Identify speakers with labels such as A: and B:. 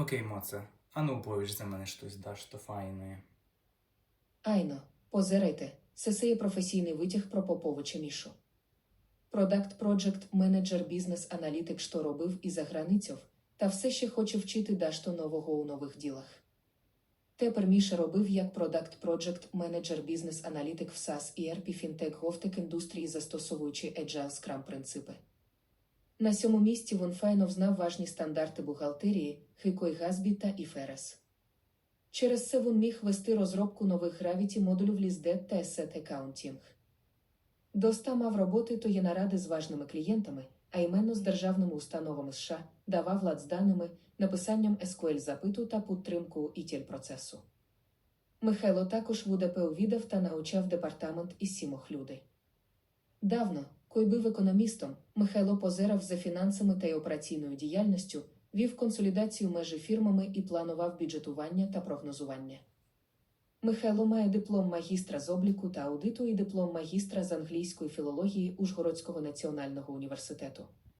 A: Окей, Моце, а ну оповіш за мене щось даш то файне.
B: Айно, позирайте, це сеє професійний витяг про Поповича Мішу. Продакт Project менеджер бізнес аналітик, що робив і за границю, та все ще хоче вчити дашто нового у нових ділах. Тепер Міша робив як Product Project менеджер бізнес аналітик в SaaS і ERP Fintech Govtech індустрії, застосовуючи Agile Scrum принципи. На сьому місці він файно взнав важні стандарти бухгалтерії, Хикой Газбі та ІФРС. Через це він міг вести розробку нових Gravity модулів ListDead та Asset Accounting. Доста мав роботи то є наради з важними клієнтами, а іменно з державними установами США, давав лад з даними, написанням SQL запиту та підтримку ітіль процесу. Михайло також в УДП увідав та навчав департамент із сімох людей. Давно, кой був економістом, Михайло позирав за фінансами та й операційною діяльністю, вів консолідацію межі фірмами і планував бюджетування та прогнозування. Михайло має диплом магістра з обліку та аудиту і диплом магістра з англійської філології Ужгородського національного університету.